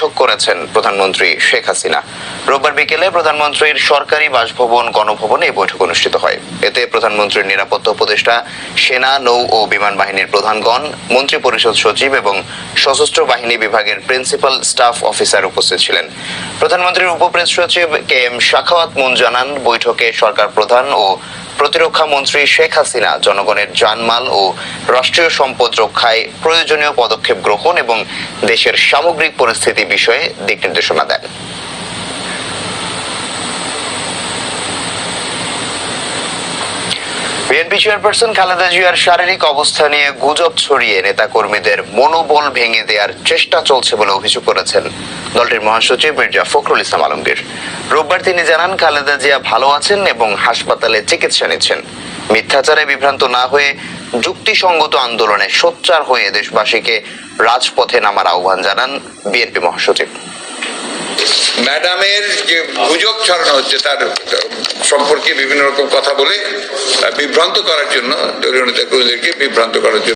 বৈঠক করেছেন প্রধানমন্ত্রী শেখ হাসিনা। রোববার বিকেলে প্রধানমন্ত্রীর সরকারি বাসভবন, গণভবনে এই বৈঠক অনুষ্ঠিত হয়। এতে প্রধানমন্ত্রীর নিরাপত্তা উপদেষ্টা, সেনা, নৌ ও বিমান বাহিনীর প্রধানগণ মন্ত্রী পরিষদ সচিব এবং সশস্ত্র বাহিনী বিভাগের প্রিন্সিপাল স্টাফ অফিসার উপস্থিত ছিলেন। প্রধানমন্ত্রীর উপপ্রেস সচিব কে এম শাখাওয়াত মুন জানান, বৈঠকে সরকার প্রধান ও প্রতিরক্ষা মন্ত্রী শেখ হাসিনা জনগণের জানমাল ও রাষ্ট্রীয় সম্পদ রক্ষায় প্রয়োজনীয় পদক্ষেপ গ্রহণ এবং দেশের সামগ্রিক পরিস্থিতি বিষয়ে দিক নির্দেশনা দেন। বিএনপি চেয়ারপারসন খালেদা জিয়ার শারীরিক অবস্থা নিয়ে গুজব ছড়িয়ে নেতাকর্মীদের মনোবল ভেঙে দেওয়ার চেষ্টা চলছে বলে অভিযোগ করেছেন দলটির মহাসচিব মির্জা ফখরুল ইসলাম আলমগীর। রোববার তিনি জানান, খালেদা জিয়া ভালো আছেন এবং হাসপাতালে চিকিৎসা নিচ্ছেন। মিথ্যাচারে বিভ্রান্ত না হয়ে যুক্তিসঙ্গত আন্দোলনে সোচ্চার হয়ে দেশবাসীকে রাজপথে নামার আহ্বান জানান বিএনপি মহাসচিব। ম্যাডামের যে গুজব ছড়ানো হচ্ছে, তার সম্পর্কে বিভিন্ন রকম কথা বলে বিভ্রান্ত করার জন্য দলীয় নেতাকর্মীদেরকে বিভ্রান্ত করার জন্য